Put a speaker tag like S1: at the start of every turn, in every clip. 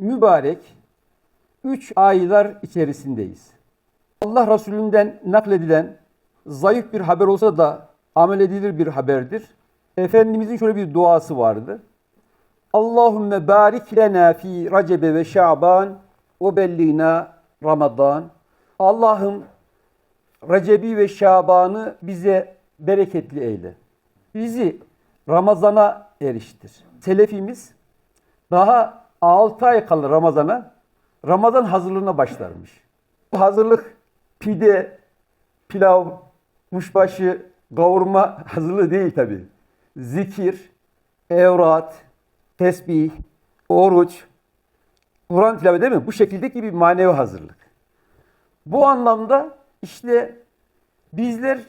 S1: mübarek üç aylar içerisindeyiz. Allah Resulü'nden nakledilen zayıf bir haber olsa da amel edilir bir haberdir. Efendimizin şöyle bir duası vardı. Allahümme barik lena fi Recebe ve Şaban ve bellina Ramazan. Allah'ım Recebi ve Şaban'ı bize bereketli eyle. Bizi Ramazan'a eriştir. Selefimiz daha 6 ay kala Ramazan'a Ramazan hazırlığına başlarmış. Bu hazırlık pide, pilav, kuşbaşı, kavurma hazırlığı değil tabi. Zikir, evrat, tesbih, oruç, Kur'an tilaveti değil mi? Bu şekildeki bir manevi hazırlık. Bu anlamda işte bizler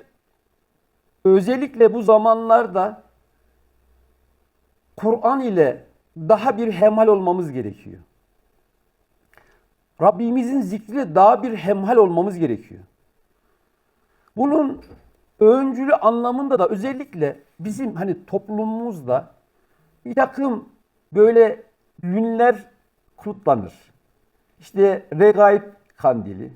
S1: özellikle bu zamanlarda Kur'an ile daha bir hemhal olmamız gerekiyor. Rabbimizin zikriyle daha bir hemhal olmamız gerekiyor. Bunun öncülü anlamında da özellikle bizim hani toplumumuzda bir takım böyle günler kutlanır. İşte Regaib Kandili,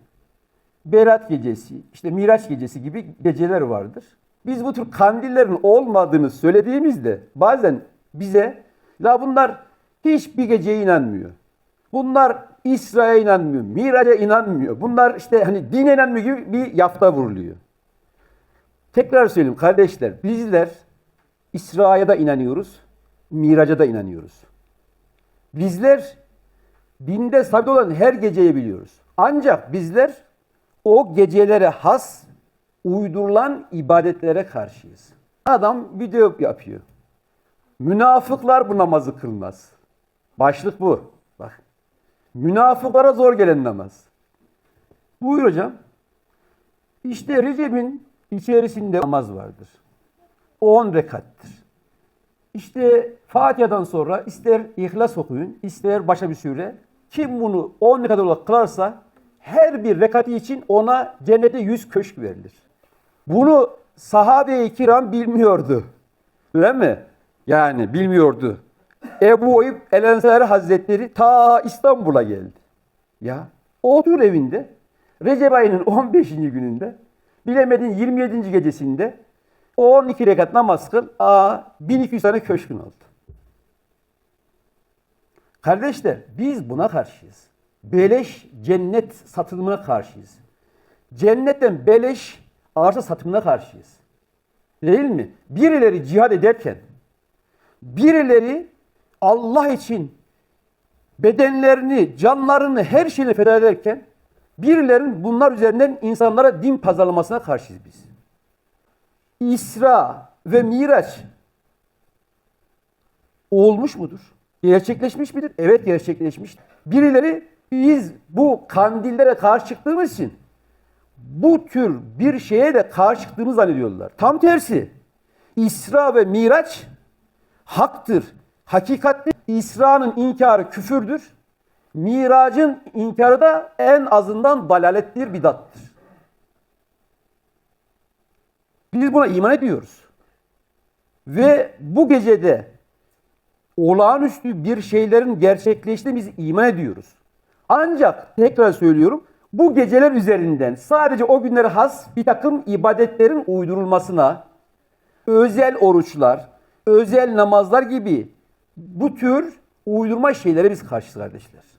S1: Berat Gecesi, işte Miraç Gecesi gibi geceler vardır. Biz bu tür kandillerin olmadığını söylediğimizde bazen bize la bunlar hiçbir geceye inanmıyor. Bunlar İsra'ya inanmıyor, Miraç'a inanmıyor. Bunlar işte hani dine inanmıyor gibi bir yafta vuruluyor. Tekrar söyleyeyim kardeşler, bizler İsra'ya da inanıyoruz, Miraç'a da inanıyoruz. Bizler dinde sabit olan her geceyi biliyoruz. Ancak bizler o gecelere has uydurulan ibadetlere karşıyız. Adam video yapıyor. Münafıklar bu namazı kılmaz. Başlık bu. Bak. Münafıklara zor gelen namaz. Buyur hocam. İşte Recep'in içerisinde namaz vardır. 10 rekattır. İşte Fatiha'dan sonra ister İhlas okuyun, ister başka bir sure. Kim bunu 10 rekat olarak kılarsa her bir rekatı için ona cennete 100 köşk verilir. Bunu sahabe-i kiram bilmiyordu. Öyle mi? Yani bilmiyordu. Ebu Eyüp El Hazretleri ta İstanbul'a geldi. Ya otur evinde Recep ayının 15. gününde bilemedin 27. gecesinde 12 rekat namaz kıl. Aa 1200 tane köşkün oldu. Kardeşler biz buna karşıyız. Beleş cennet satılımına karşıyız. Cennetten beleş arsa satımına karşıyız. Değil mi? Birileri cihad ederken, birileri Allah için bedenlerini, canlarını, her şeyini feda ederken, birilerinin bunlar üzerinden insanlara din pazarlamasına karşıyız biz. İsra ve Miraç olmuş mudur? Gerçekleşmiş midir? Evet gerçekleşmiş. Birileri biz bu kandillere karşı çıktığımız için bu tür bir şeye de karşı çıktığımızı zannediyorlar. Tam tersi. İsra ve Miraç haktır. Hakikatli İsra'nın inkarı küfürdür. Miracın inkarı da en azından dalalettir, bidattır. Biz buna iman ediyoruz. Ve bu gecede olağanüstü bir şeylerin gerçekleştiğine biz iman ediyoruz. Ancak tekrar söylüyorum bu geceler üzerinden sadece o günlere has bir takım ibadetlerin uydurulmasına, özel oruçlar, özel namazlar gibi bu tür uydurma şeylere biz karşıyız kardeşler.